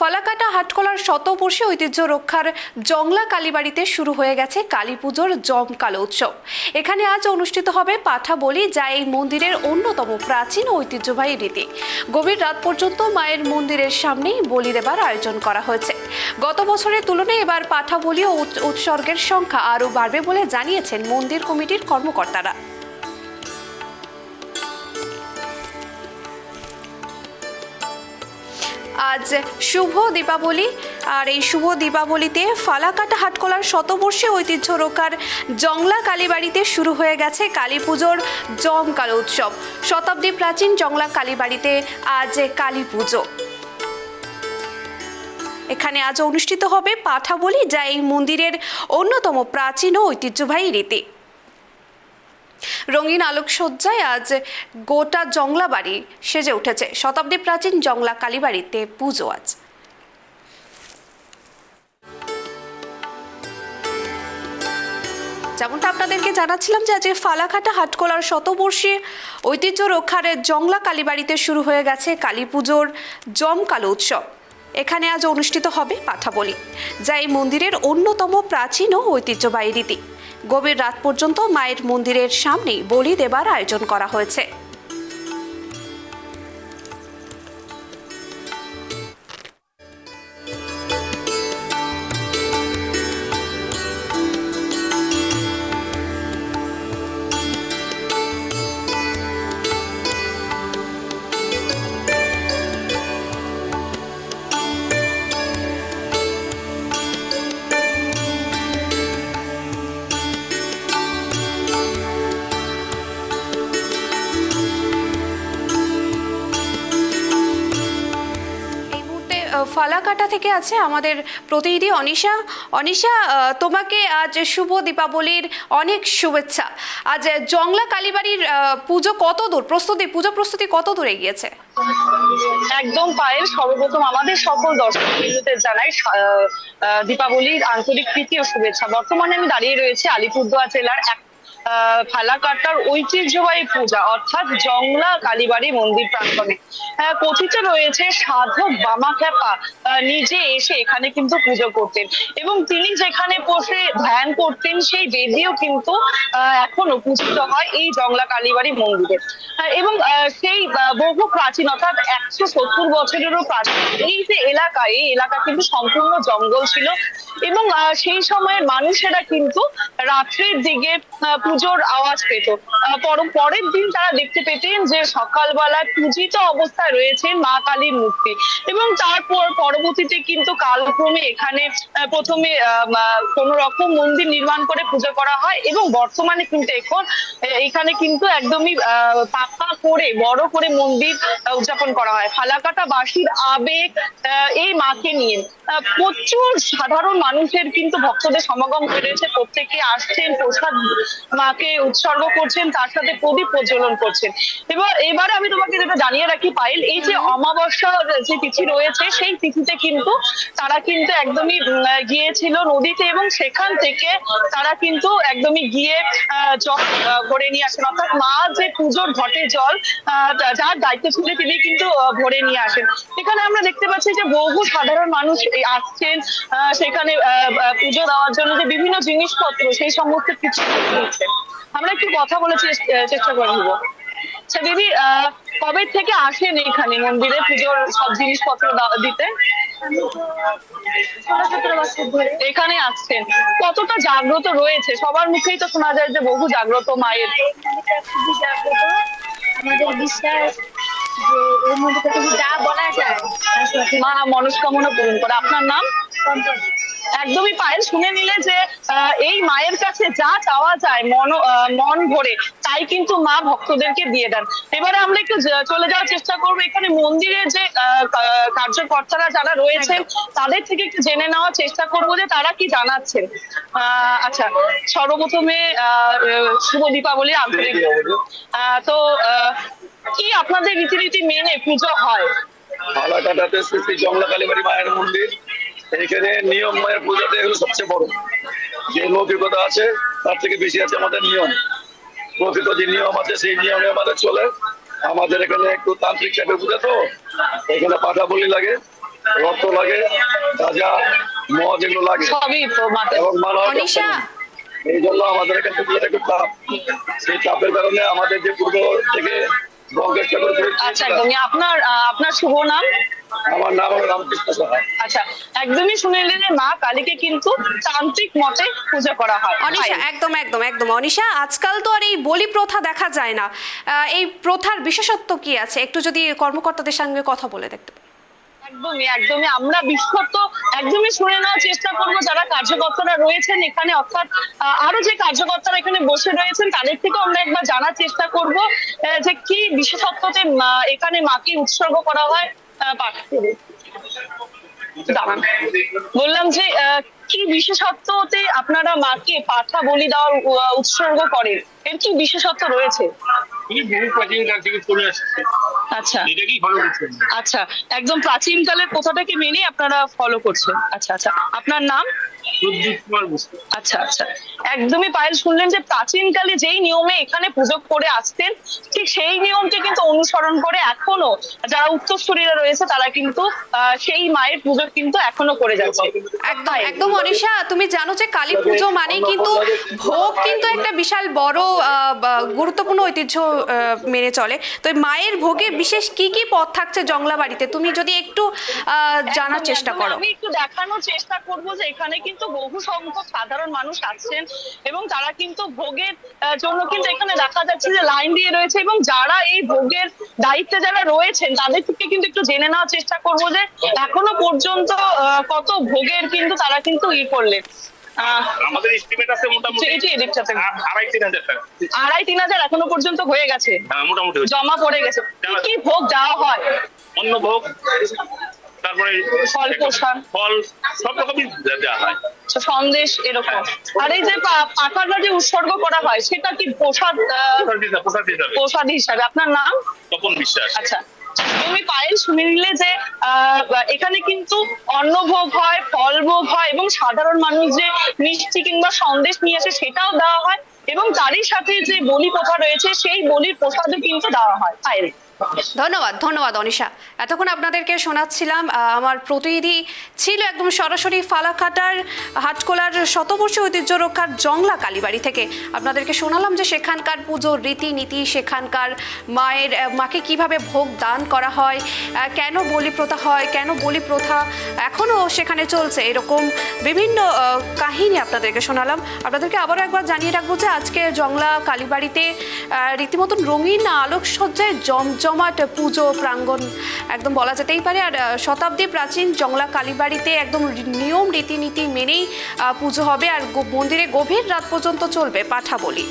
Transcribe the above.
ফলাকাটা হাটকলার শতবর্ষী ঐতিহ্য রক্ষার জংলা কালীবাড়িতে শুরু হয়ে গেছে কালী পুজোর জমকালো উৎসব। এখানে আজ অনুষ্ঠিত হবে পাঠা বলি, যা এই মন্দিরের অন্যতম প্রাচীন ঐতিহ্যবাহী রীতি। গভীর রাত পর্যন্ত মায়ের মন্দিরের সামনেই বলি দেবার আয়োজন করা হয়েছে। গত বছরের তুলনায় এবার পাঠা বলি ও উৎ- উৎসর্গের সংখ্যা আরও বাড়বে বলে জানিয়েছেন মন্দির কমিটির কর্মকর্তারা। আজ শুভ দীপাবলি। আর এই শুভ দীপাবলিতে ফালাকাটা হাটকলার শতবর্ষী ঐতিহ্য রক্ষার জংলা কালীবাড়িতে শুরু হয়ে গেছে কালী পুজোর জমকালো উৎসব। শতাব্দী প্রাচীন জংলা কালীবাড়িতে আজ কালী পুজো এখানে আজ অনুষ্ঠিত হবে পাঠা বলি যা এই মন্দিরের অন্যতম প্রাচীন ও ঐতিহ্যবাহী রীতি। রঙিন আলোকসজ্জায় আজ গোটা জংলা বাড়ি সেজে উঠেছে। শতাব্দী প্রাচীন জংলা কালীবাড়িতে পুজো আজ। যেমনটা আপনাদেরকে জানাচ্ছিলাম যে আজকে ফালাকাটা হাটকোলার শতবর্ষী ঐতিহ্য রক্ষার জংলা কালীবাড়িতে শুরু হয়ে গেছে কালী পুজোর জমকালো উৎসব। এখানে আজ অনুষ্ঠিত হবে পাঠাবলি, যা এই মন্দিরের অন্যতম প্রাচীন ও ঐতিহ্যবাহী রীতি। গভীর রাত পর্যন্ত মায়ের মন্দিরের সামনেই বলি দেবার আয়োজন করা হয়েছে। ফালাকাটা থেকে আছে আমাদের প্রতিনিধি অনিশা। অনিশা তোমাকে আজ শুভ দীপাবলির অনেক শুভেচ্ছা। আজ জংলা কালীবাড়ির পুজো কত দূর? প্রস্তুতি, পুজো প্রস্তুতি কত দূর এগিয়েছে? একদম পায়েল সর্বপ্রথম আমাদের সকল দর্শক বিন্দুদের জানাই দীপাবলির আন্তরিক প্রীতি ও শুভেচ্ছা। বর্তমানে আমি দাঁড়িয়ে রয়েছে আলিপুরদুয়ার জেলার এক ফালাকাটার ঐতিহ্যবাহী পূজা অর্থাৎ জংলা কালীবাড়ি মন্দির প্রাঙ্গণে। আহ, কথিত রয়েছে সাধক বামাখ্যাপা আহ, নিজে এসে এখানে কিন্তু পুজো করতেন। এবং তিনি যেখানে বসে ধ্যান করতেন সেই বেদিও কিন্তু এখনও পূজিত হয় এই জংলা কালীবাড়ি মন্দিরে। এবং সেই বহু প্রাচীন অর্থাৎ একশো সত্তর বছরেরও প্রাচীন এই যে এলাকা এই এলাকা কিন্তু সম্পূর্ণ জঙ্গল ছিল। এবং সেই সময়ের মানুষেরা কিন্তু রাত্রের দিকে পুজোর আওয়াজ পেত। পরের দিন তারা দেখতে পেতেন যে সকালবেলা পূজিত অবস্থায় রয়েছেন মা কালীর মূর্তি। এবং তারপর পরবর্তীতে কিন্তু কালক্রমে এখানে প্রথমে কোন রকম মন্দির নির্মাণ করে পূজা করা হয় এবং বর্তমানে কিন্তু এখন এখানে কিন্তু একদমই পাকা করে, বড় করে মন্দির উদযাপন করা হয়। ফালাকাটা বাসীর আবেগ এই মাকে নিয়ে। প্রচুর সাধারণ মানুষের কিন্তু ভক্তদের সমাগম হয়েছে প্রত্যেকে আসছেন, প্রসাদ মাকে উৎসর্গ করছেন তার সাথে প্রদীপ প্রজ্বলন করছেন। এবার এবারে আমি তোমাকে যেটা জানিয়ে রাখি পাইল এই যে অমাবস্যা যে তিথি রয়েছে সেই তিথিতে কিন্তু তারা কিন্তু একদমই গিয়েছিল নদীতে এবং সেখান থেকে তারা কিন্তু একদমই গিয়ে আহ, জল ভরে নিয়ে আসেন। অর্থাৎ মা যে পুজোর ঘটে জল আহ, যার দায়িত্ব ছিল তিনি কিন্তু ভরে নিয়ে আসেন। এখানে আমরা দেখতে পাচ্ছি যে বহু সাধারণ মানুষ আসছেন আহ, সেখানে পুজো দেওয়ার জন্য যে বিভিন্ন জিনিসপত্র সেই সমস্ত কিছু আমরা একটু কথা চেষ্টা করে নেব। আচ্ছা দিদি কবে থেকে আসেন এখানে মন্দিরে পুজোর সব জিনিসপত্র দিতে? এখানে আসছেন। কতটা জাগ্রত রয়েছে? সবার মুখেই তো শোনা যায় যে বহু জাগ্রত মায়ের। মন্দিরটা খুবই জাগ্রত আমাদের বিশ্বাস যে এই মন্দিরটা যা বলা যায় মা মনস্কামনা পূরণ করে। আপনার নাম। একদমই পায়েল শুনে নিলে যে এই মায়ের কাছে যা চাওয়া যায় মন মন ভরে তাই কিন্তু মা ভক্তদেরকে দিয়ে দেন। এবারে আমরা একটু চলে যাওয়ার চেষ্টা করব। এখানে মন্দিরের যে কার্যকর্তারা যারা রয়েছেন তাদের থেকে একটু জেনে নেওয়ার চেষ্টা করব যে তারা কি জানাচ্ছেন। আচ্ছা সর্বপ্রথমে শুভ দীপাবলি আন্তরিক আহ, তো আহ, কি আপনাদের রীতিনীতি মেনে পুজো হয়? ফালাকাটাতে শ্রী শ্রী জংলা কালীবাড়ি মায়ের মন্দির। এখানে নিয়ম মায়ের পূজাতে এগুলো সবচেয়ে বড়। যে লৌকিকতা আছে তার থেকে বেশি আছে আমাদের নিয়ম। প্রকৃত যে নিয়ম আছে সেই নিয়মে আমাদের চলে। আমাদের এখানে একটু তান্ত্রিক টাইপের পূজা তো এখানে পাঠা বলি লাগে রক্ত লাগে তাজা মদ এগুলো লাগে। এবং অনিশা। এই জন্য আমাদের এখানে পুজোটা একটু চাপ সেই চাপের কারণে আমাদের যে পূর্ব থেকে আচ্ছা একদমই। আপনার আপনার শুভ নাম? আমার নাম হলো রামকৃষ্ণ সাহা। আচ্ছা একদমই শুনে নিলেন যে মা কালীকে কিন্তু তান্ত্রিক মতে পূজা করা হয়। অনিশা একদম একদম একদম। অনিশা আজকাল তো আর এই বলি প্রথা দেখা যায় না। আহ, এই প্রথার বিশেষত্ব কি আছে? একটু যদি কর্মকর্তাদের সঙ্গে কথা বলে দেখতে। একদমই একদমই। আমরা বিশ্বত একদমই শুনে নেওয়ার চেষ্টা করব যারা কার্যকর্তারা রয়েছেন এখানে অর্থাৎ আরও যে কার্যকর্তারা এখানে বসে রয়েছেন তাদের থেকে আমরা একবার জানার চেষ্টা করব যে কি বিশেষত্বতে এখানে মাকে উৎসর্গ করা হয় আহ, দাঁড়ান। বললাম যে কি বিশেষত্বতে আপনারা মাকে পাঠা বলি দেওয়ার উৎসর্গ করেন? এর কি বিশেষত্ব রয়েছে? তিনি বহু প্রাচীন কাল থেকে চলে আসছে। আচ্ছা। এটাকেই ফলো করছেন আচ্ছা একদম প্রাচীনকালের কথাটাকে মেনে আপনারা ফলো করছেন। আচ্ছা আচ্ছা আপনার নাম? আচ্ছা আচ্ছা। একদমই পায়েল শুনলেন যে প্রাচীনকালে যেই নিয়মে এখানে পুজো করে আসতেন ঠিক সেই নিয়মকে কিন্তু অনুসরণ করে এখনও যারা উত্তরসূরিরা রয়েছে তারা কিন্তু সেই মায়ের পুজো কিন্তু এখনও করে যাচ্ছে। একদম একদম অনিশা তুমি জানো যে কালী পুজো মানে কিন্তু ভোগ কিন্তু একটা বিশাল বড় আহ, গুরুত্বপূর্ণ ঐতিহ্য আহ, মেনে চলে। তো মায়ের ভোগে বিশেষ কি কি পথ থাকছে জংলা বাড়িতে তুমি যদি একটু আহ, জানার চেষ্টা করো। আমি একটু দেখানোর চেষ্টা করব যে এখানে কিন্তু বহু সংখ্যক সাধারণ মানুষ আসছেন এবং তারা কিন্তু ভোগের জন্য কিন্তু এখানে দেখা যাচ্ছে যে লাইন দিয়ে রয়েছে এবং যারা এই ভোগের দায়িত্বে যারা রয়েছেন তাদের থেকে কিন্তু একটু জেনে নেওয়ার চেষ্টা করব যে এখনও পর্যন্ত কত ভোগের কিন্তু তারা কিন্তু ই করলেন। আমাদের এস্টিমেট আছে মোটামুটি এদিকটাতে। আ- আড়াই তিন হাজার টাকা। আড়াই তিন হাজার এখনও পর্যন্ত হয়ে গেছে। হ্যাঁ মোটামুটি জমা পড়ে গেছে। কি কি ভোগ দেওয়া হয়? অন্য ভোগ। তারপরে ফল সব রকমই দেওয়া হয়। আচ্ছা, সন্দেশ এরকম। আর এই যে পাঠাটা যে উৎসর্গ করা হয় সেটা কি প্রসাদ প্রসাদ হিসাবে আপনার নাম? তপন বিশ্বাস। আচ্ছা। তুমি পায়েল শুনে নিলে যে আহ, এখানে কিন্তু অন্নভোগ হয় ফল ভোগ হয় এবং সাধারণ মানুষ যে মিষ্টি কিংবা সন্দেশ নিয়ে আসে সেটাও দেওয়া হয় এবং তারই সাথে যে বলি প্রথা রয়েছে সেই বলির প্রসাদও কিন্তু দেওয়া হয়। পায়েল। ধন্যবাদ ধন্যবাদ, অনিশা। এতক্ষণ আপনাদেরকে শোনাচ্ছিলাম আমার প্রতিনিধি ছিল একদম সরাসরি ফালাকাটার হাটকোলার শতবর্ষ ঐতিহ্য রক্ষার জংলা কালীবাড়ি থেকে। আপনাদেরকে শোনালাম যে সেখানকার পুজোর রীতিনীতি, সেখানকার মায়ের মাকে কীভাবে ভোগ দান করা হয় কেন বলি প্রথা হয়, কেন বলি প্রথা এখনও সেখানে চলছে, এরকম বিভিন্ন কাহিনী আপনাদেরকে শোনালাম। আপনাদেরকে আবারও একবার জানিয়ে রাখব যে আজকে জংলা কালীবাড়িতে রীতিমতন রঙিন আলোকসজ্জায় জমজমাট পুজো, প্রাঙ্গণ একদম বলা যেতেই পারে। আর শতাব্দী প্রাচীন জংলা কালীবাড়িতে একদম নিয়ম, রীতিনীতি মেনেই পুজো হবে। আর মন্দিরে গভীর রাত পর্যন্ত চলবে পাঠা বলি